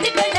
பட்டு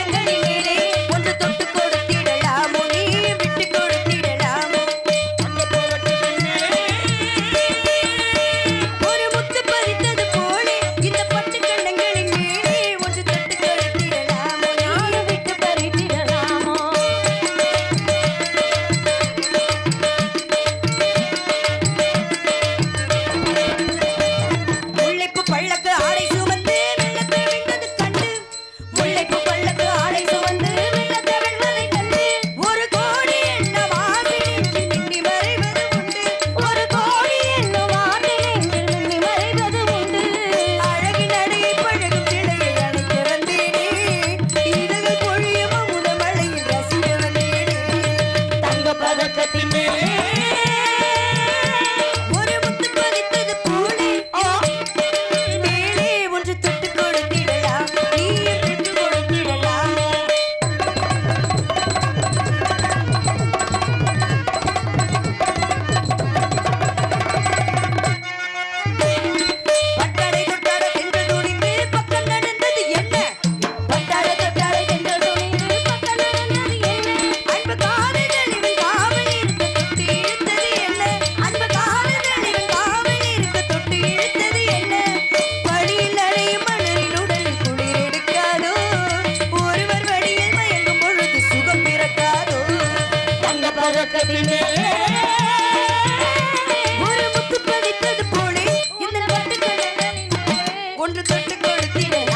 ஒரு முத்து பதித்தது போலே இந்த ஒன்று தொட்டு கொடுத்திடலாமோ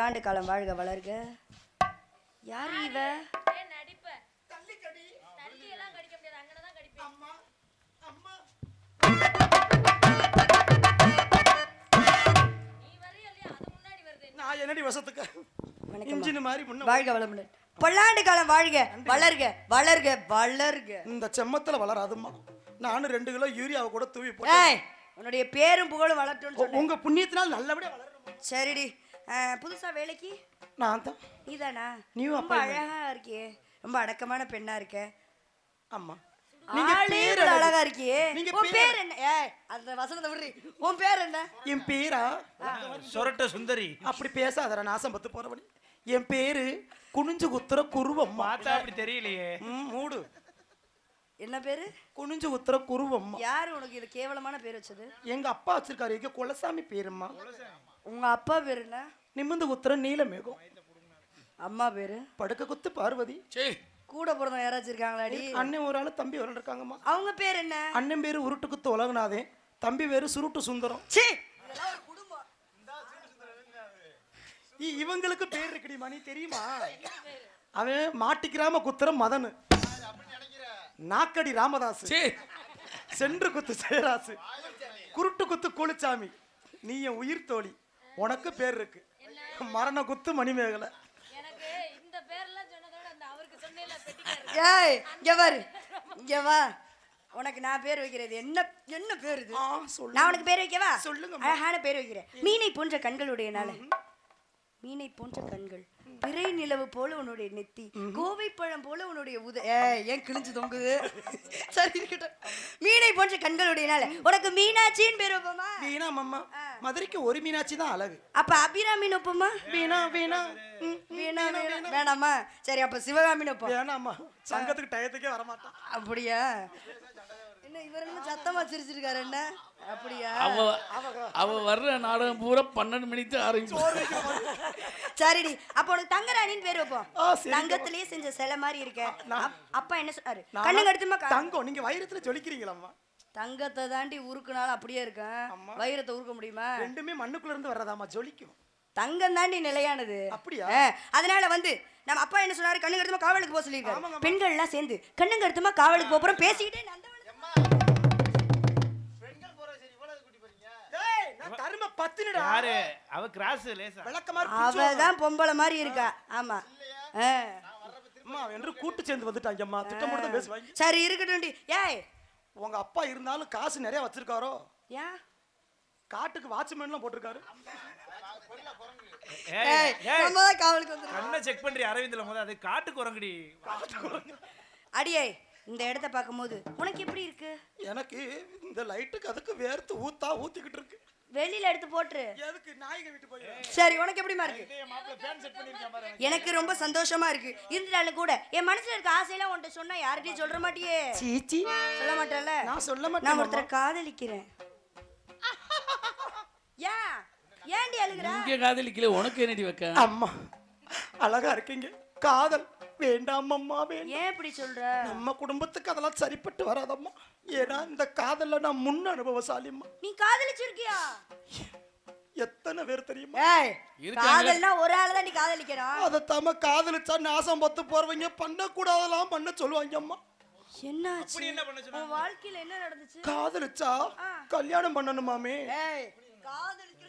பல்லாண்டு காலம் வாழ்க வளர்க. யார் இவ? நான் என்னடி வசத்துக்கு. இன்ஜின் மாதிரி முன்ன வாழ்க வளமுடன். பல்லாண்டு காலம் வாழ்க. வளர்க வளர்க வளர்க. இந்த செம்மத்துல வளராதும்மா. நானும் ரெண்டு கிலோ யூரியாவை கூட தூவி போட்டேன். ஏய் உன்னுடைய பேரும் புகழும் சொன்னேன். உங்க புண்ணியத்தினால் நல்லபடியா வளரணும் சரிடி. புதுசா வேலைக்கு? நான் தான். நீதானா? New ரொம்ப appointment. அழகா இருக்கியே. ரொம்ப அடக்கமான பெண்ணா இருக்க. ஆமா. ஆளே இவ்வளவு அழகா. இருக்கியே. நீங்க உன் பேர் பேர் என்ன? ஏய் அந்த வசனத்தை விடுறி. உன் பேர் என்ன? என் பேரா? சொரட்ட சுந்தரி. அப்படி பேசாதடா நாசம் பத்து போறபடி என் பேரு குனிஞ்சு குத்துற குருவம்மா. பார்த்தா அப்படி தெரியலையே. ம், மூடு. என்ன பேரு? குனிஞ்சு குத்துற குருவம்மா. யாரு உனக்கு இது கேவலமான பேர் வச்சது? எங்க அப்பா வச்சிருக்காரு எங்க குலசாமி பேரும்மா. உங்க அப்பா பேர் என்ன? நிமிந்து குத்துற நீலமேகம் அம்மா பேரு? படுக்க குத்து பார்வதி. கூட பிறந்தவங்க யாராச்சும் இருக்காங்களாடி? அண்ணன் ஒரு ஆளு தம்பி ஒரு ஆளு இருக்காங்கம்மா. அவங்க பேர் என்ன? அண்ணன் பேரு உருட்டு குத்து உலகநாதன் தம்பி பேரு சுருட்டு சுந்தரம். சீ இவங்களுக்கு பேர் இருக்குடி மணி தெரியுமா? அவன் மாட்டிக்கிறாம குத்துற மதனு. நாக்கடி ராமதாஸ் சென்று குத்து சேராசு குருட்டு குத்து குளிச்சாமி நீ என் உயிர் தோழி. உனக்கு பேர் இருக்கு. மரண குத்து மணிமேகலை. எனக்கு இந்த பேர்லாம் சொன்னதோட அந்த அவருக்கு சொன்னேன்ல பெட்டிக்காரர். ஏய் இங்க பாரு. இங்க வா. உனக்கு நான் பேர் வைக்கிறது. என்ன என்ன பேர் இது? நான் உனக்கு பேர் வைக்கவா? சொல்லுங்கம்மா. அழகான பேர் வைக்கிறேன். மீனை போன்ற கண்களுடைய நாள். மீனை போன்ற கண்கள். பிறை நிலவு போல உன்னுடைய நெத்தி. கோவை பழம் போல உன்னுடைய உத. ஏ ஏன் கிழிஞ்சு தொங்குது? சரி இருக்கட்டும். மீனை போன்ற கண்களுடையனால உனக்கு மீனாட்சின்னு பேர் வைப்போமா? வீணா மம்மா மதுரைக்கு ஒரு மீனாட்சி தான் அழகு. அப்ப அபிராமின்னு வைப்போமா வீணா வீணா. வீணா வீணா வேணாமா? சரி அப்ப சிவகாமின்னு வைப்போம் வேணாம்மா சங்கத்துக்கு டயத்துக்கே வரமாட்டான். அப்படியா? என்ன இவர் என்ன சத்தமா சிரிச்சிருக்காரு என்ன? அப்படியா? அவ அவ வர்ற நாடகம் பூரா பன்னெண்டு மணிக்கு ஆரம்பிப்போம் சரிடி. அப்ப உனக்கு தங்கராணின்னு பேர் வைப்போம். தங்கத்திலேயே செஞ்ச சிலை மாதிரி இருக்க. அப்- அப்பா என்ன சொன்னாரு? கண்ணுங்க எடுத்துமா தங்கம் நீங்க வைரத்துல ஜொலிக்கிறீங்களாம்மா. தங்கத்தை தாண்டி உருக்குனாலும் அப்படியே இருக்கேன். வைரத்தை உருக்க முடியுமா? ரெண்டுமே மண்ணுக்குள்ள இருந்து வர்றதாம்மா ஜொலிக்கும். தங்கம் தாண்டி நிலையானது. அப்படியா? அதனால வந்து நம்ம அப்பா என்ன சொன்னாரு? கண்ணுங்க எடுத்துமா காவலுக்கு போக சொல்லியிருக்காரு. பெண்கள் எல்லாம் சேர்ந்து கண்ணுங்க எடுத்துமா காவலுக்கு போறோம். பேசிக்கிட்டே நந்தவனம் ஏய், நான் கரும பத்தினடா. யாரு? அவ கிராஸ் லேசா. விளக்க மாதிரி அவ தான் பொம்பளை மாதிரி இருக்கா. ஆமா. என்று கூட்டு சேர்ந்து வந்துட்டாங்க சரி இருக்கட்டும்டி. ஏய் உங்க அப்பா இருந்தாலும் காசு நிறைய வச்சிருக்காரோ? ஏன் காட்டுக்கு வாட்ச்மேன்லாம் போட்டிருக்காரு. ஏய் ஏய் ஏய் நம்ம தான் காவலுக்கு வந்துருக்கோம் கண்ணை செக் பண்றி அரவிந்தில முத அது காட்டு குரங்குடி அடியே இந்த இடத்த பார்க்கும்போது உனக்கு எப்படி இருக்கு? எனக்கு இந்த லைட்டுக்கு அதுக்கு வேர்த்து ஊத்தா ஊத்திக்கிட்டு இருக்கு. வெளியில எடுத்து போட்டுரு. எதுக்கு நாயக வீட்டு போய் சரி உனக்கு எப்படிமா இருக்கு? மாப்பிள்ள ஃபேன் செட் பண்ணிருக்கேன் பாரு எனக்கு. ரொம்ப சந்தோஷமா இருக்கு. இருந்தாலும் கூட என் மனசுல இருக்க ஆசையெல்லாம் உன்கிட்ட சொன்னா யார்கிட்டயும் சொல்ற மாட்டியே. சீச்சி சொல்ல மாட்டேன்ல? நான் சொல்ல நான் மாட்டேன் ஒருத்தரை காதலிக்கிறேன். ஏன் ஏன்டி அழுகுற? இங்க காதலிக்கல உனக்கு என்னடி வைக்க அம்மா அழகா இருக்கீங்க. காதல் வேண்டாம் அம்மா வேண்டாம். ஏன் இப்படி சொல்ற? நம்ம குடும்பத்துக்கு அதெல்லாம் சரிப்பட்டு வராதம்மா. ஏன்னா இந்த காதல்ல நான் முன் அனுபவசாலிம்மா. நீ காதலிச்சிருக்கியா? எத்தனை பேர் தெரியுமா. காதல்னா ஒரு ஆளு தான் நீ காதலிக்கணும் அதை தாம காதலிச்சா நாசம் பத்து போறவங்க பண்ணக்கூடாதெல்லாம் பண்ண சொல்லுவாங்க அம்மா என்னாச்சு என்ன பண்ண சொன்னாங்க? உன் வாழ்க்கையில என்ன நடந்துச்சு? காதலிச்சா கல்யாணம் கல்யாணம் பண்றது இல்லடா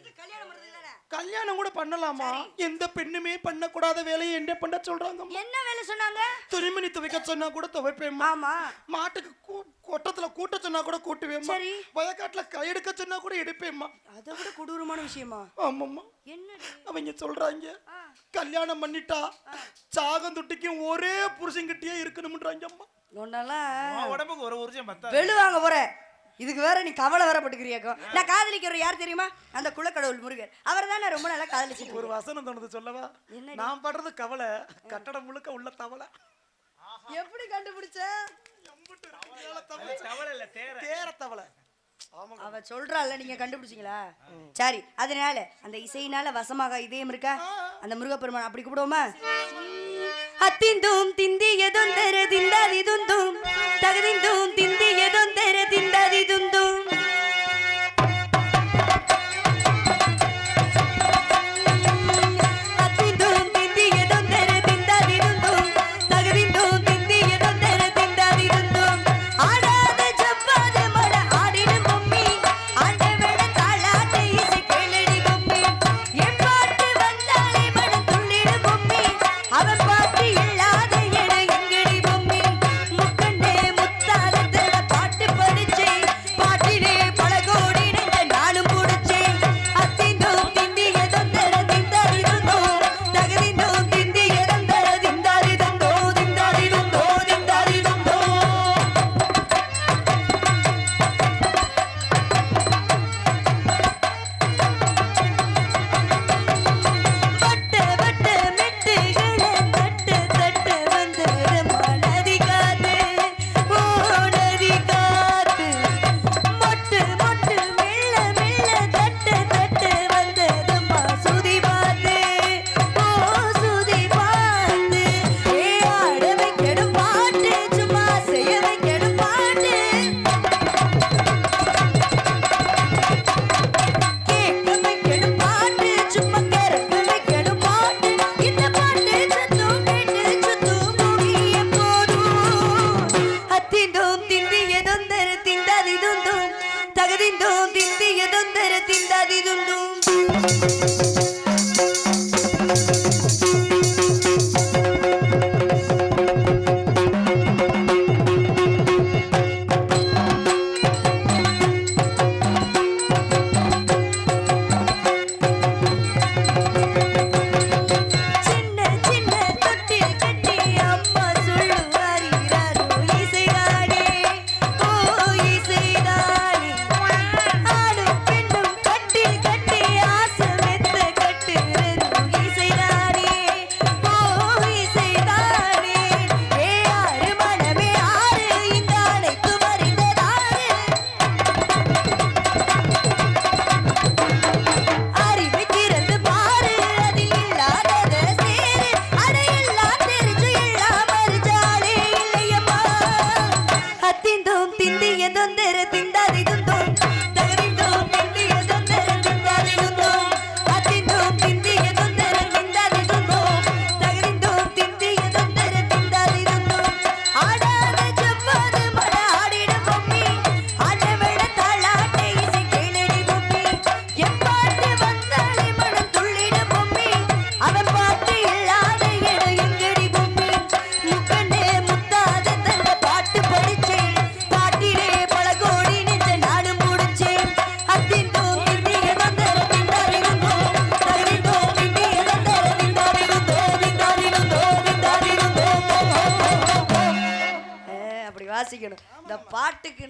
கல்யாணம் கூட பண்ணலாமா? எந்த பெண்ணுமே பண்ணக்கூடாத வேலையை என்ன பண்ண சொல்றாங்க என்ன வேலை சொன்னாங்க? துணிமணி துவைக்க சொன்னா கூட துவைப்பேம்மா. ஆமா. மாட்டுக்கு கூ- கொட்டத்துல கூட்ட சொன்னா கூட கூட்டுவேம்மா. சரி. வயக்காட்டுல கை எடுக்க சொன்னா கூட எடுப்பேம்மா. அதை விட கொடூரமான விஷயமா? ஆமாம்மா. என்னடி அவங்க சொல்றாங்க. கல்யாணம் பண்ணிட்டா சாகம் தொட்டிக்கும் ஒரே புருஷன்கிட்டயே இருக்கணும்ன்றாங்க அம்மா உடம்புக்கு ஒரு வருஷம் பத்தா வெளுவாங்க போற. இதுக்கு வேற நீ கவலை வேற பட்டுக்கிறியாக்கும் நான் காதலிக்கிற யார் தெரியுமா? அந்த குலக்கடவுள் முருகர். அவர் தான் நான் ரொம்ப நல்லா காதலிச்சிட்டு ஒரு வசனம் தோணுது சொல்லவா? நான் படுறது கவலை. கட்டடம் முழுக்க உள்ள தவளை. எப்படி கண்டுபிடிச்ச? தவளை இல்ல தேர தேர தவளை. ஆமாங்க. அவ சொல்றாள்ல நீங்க கண்டுபிடிச்சீங்களா? சரி அதனால அந்த இசையினால வசமாக இதயம் இருக்கா? அந்த முருகப்பெருமான் அப்படி கூப்பிடுவோமா? ಹತ್ತಿಂದೂಂ ತಿಂದಿಯದೊಂದರ ತಿಂದಾದಿದುಂದು ತಗದಿಂದೂಂ ತಿಂದಿಯದೊಂದರ ತಿಂದಾದಿದುಂದು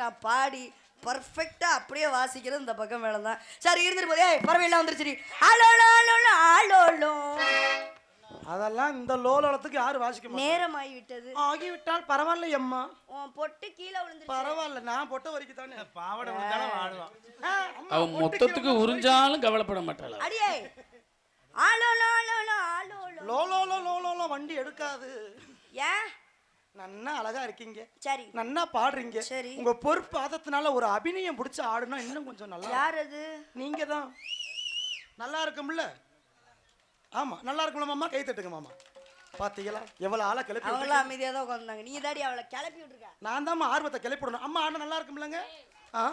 நான் பாடி பர்ஃபெக்டா அப்படியே வாசிக்கிறது இந்த பக்கம் வேலை தான் சரி இருந்துட்டு போதே பறவையெல்லாம் வந்துருச்சு ஆலோலோ ஆலோலோ அதெல்லாம் இந்த லோலத்துக்கு யாரு வாசிக்க மாட்டாங்க. நேரமாகி விட்டது ஆகிவிட்டால் பரவாயில்ல அம்மா. உன் பொட்டு கீழே விழுந்துருச்சு. பரவாயில்ல நான் பொட்ட வரைக்கும் தானே. பாவாடை விழுந்தாலும் ஆடுவான். அவன் மொத்தத்துக்கு உறிஞ்சாலும் கவலைப்பட மாட்டாளா? அடியே. ஆலோலோ ஆலோலோ ஆலோலோ லோலோலோ லோலோலோ வண்டி எடுக்காது. ஏன்? நன்னா அழகா இருக்கீங்க. சரி. நன்னா பாடுறீங்க. சரி. உங்க பொறுப்பு ஆதத்தினால ஒரு அபிநயம் பிடிச்சு ஆடுனா இன்னும் கொஞ்சம் நல்லா யார் அது? நீங்க தான். நல்லா இருக்கும்ல? ஆமா நல்லா இருக்கும்ல மாமா? கை தட்டுங்க மாமா. பாத்தீங்களா? எவ்வளவு ஆளை கிளப்பி விட்டுருக்கீங்க. அமைதியாக தான் உட்காந்துருந்தாங்க நீ தாடி அவளை கிளப்பி விட்டுருக்க? நான் தான் ஆர்வத்தை கிளப்பி விடணும். அம்மா ஆட நல்லா இருக்கும்லங்க? ஆ.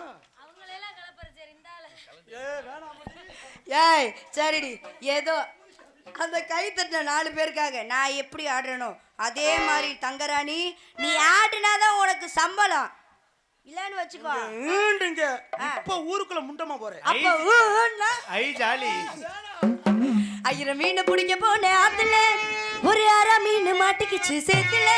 அவங்களெல்லாம் கலப்பற சரி இந்த ஆளு. ஏ வேணாம். ஏய் சரிடி. ஏதோ அந்த கை தட்டின நாலு பேருக்காக நான் எப்படி ஆடுறனோ அதே மாதிரி தங்கராணி நீ ஆடுனாதான் உனக்கு சம்பளம். இல்லன்னு வச்சுக்கோ. மீண்டுங்க இப்ப ஊருக்குள்ள முண்டமா போறேன். அப்ப ஊன்னா? ஐ ஜாலி. ஆயிரம் மீன் பிடிக்க போன ஆத்துல ஒரு அரை மீன் மாட்டிக்கிச்சு சேத்துல.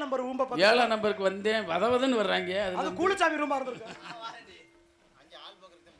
ஏழாம் நம்பர் ரூம்ப பத்தி ஏழாம் நம்பருக்கு வந்தேன் வதவதன்னு வர்றாங்க அது கூலிச்சாமி ரூமா இருந்திருக்கு. அங்க ஆள் பக்கத்துல